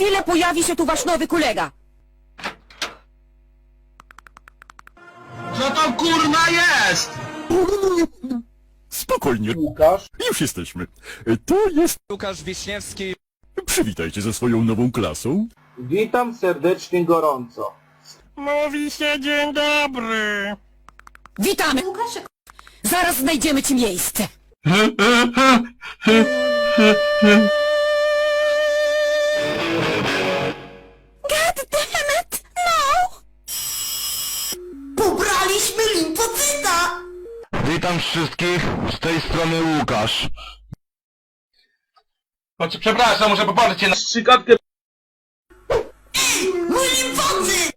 chwilę pojawi się tu wasz nowy kolega. Co to kurwa jest? Spokojnie, Łukasz, już jesteśmy. To jest... Łukasz Wiśniewski. Przywitajcie ze swoją nową klasą. witam serdecznie gorąco. Mówi się dzień dobry. Witamy! Zaraz znajdziemy ci miejsce. Witam wszystkich, z tej strony Łukasz. Choć, przepraszam, muszę popatrzeć na strzykawkę. Mój limfocyt!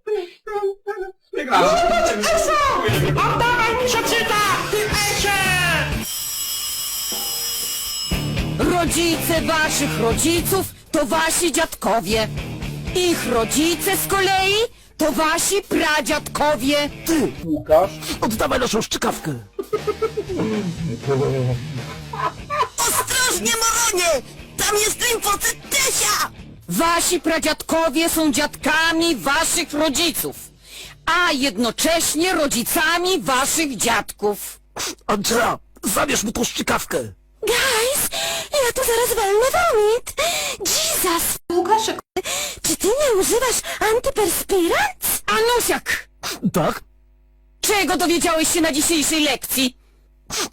Rodzice waszych rodziców to wasi dziadkowie. Ich rodzice z kolei to wasi pradziadkowie. Ty, Łukasz, Oddawaj naszą szczykawkę. Ostrożnie, Moronie! Tam jest limfocyt Tesia! Wasi pradziadkowie są dziadkami waszych rodziców, a jednocześnie rodzicami waszych dziadków. Andrzea, zabierz mu tą szczykawkę. Guys, ja tu zaraz walnę vomit! Jesus! Łukaszek, czy ty nie używasz antyperspirant? Anusiak, Tak? Czego dowiedziałeś się na dzisiejszej lekcji?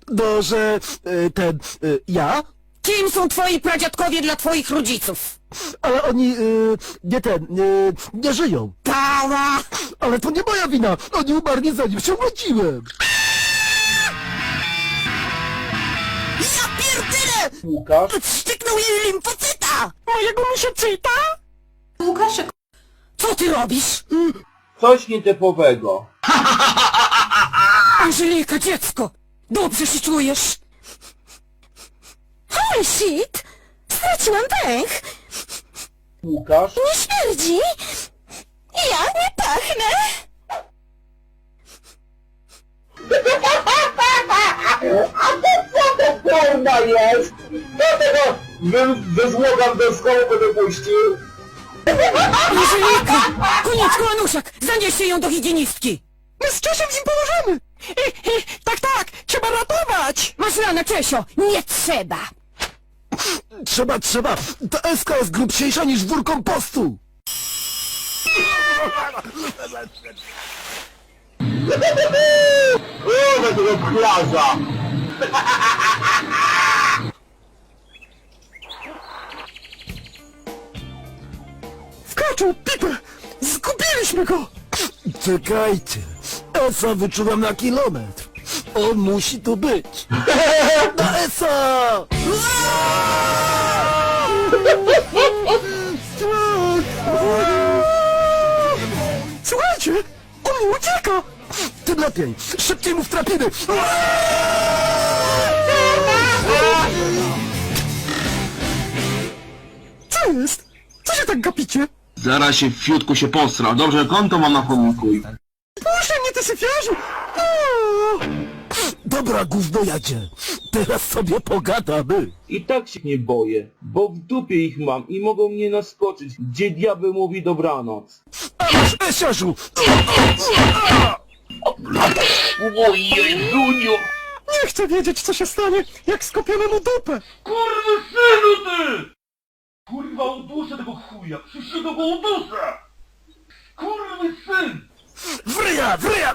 No, że e, ten... e, ja? Kim są twoi pradziadkowie dla twoich rodziców? Ale oni... e, nie ten... e, nie żyją. Tała! Ale to nie moja wina. Oni umarli zanim się urodziłem. Ja pierdolę! Łukasz, Szczyknął jej limfocyta! Mojego misieczyta? Łukaszek, Co ty robisz? coś nietypowego. Angelika, dziecko! Dobrze się czujesz? holy shit! Straciłam pęch! Łukasz, Nie śmierdzi! Ja nie pachnę! Kurwa jest! Do tego wy, wyzłogam do skału wypuścił. Angelika! Konieczko, Anusiak! Zanieście ją do higienistki! My z Czesiem im pomożemy. Tak, tak, trzeba ratować. Masz ranę, Czesio! Nie trzeba! Trzeba, trzeba. Ta eska jest grubsiejsza niż wór kompostu. O, takiego plaża! Wkroczył pipę! Zgubiliśmy go! Czekajcie. Esa wyczuwam na kilometr. On musi tu być. Na Esa! Słuchajcie! On ucieka! Tym lepiej! Szybciej mu wtrapimy! Co jest? Co się tak gapicie? Zaraz się w fiutku się posra. Dobrze, konto mam na chomiku. Proszę mnie, ty syfiarzu! Dobra, gównojadzie. Teraz sobie pogadamy. I tak się nie boję, bo w dupie ich mam i mogą mnie naskoczyć, gdzie diabeł mówi dobranoc. Ależ, Esiarzu! O Jezuniu! Nie chcę wiedzieć, co się stanie, jak skopiemy mu dupę. Kurwy synu ty! Kurwa uduszę tego chuja! Przyszłego go uduszę! Kurwy syn! Vria, vria!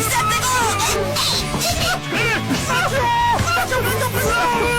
Stop the up!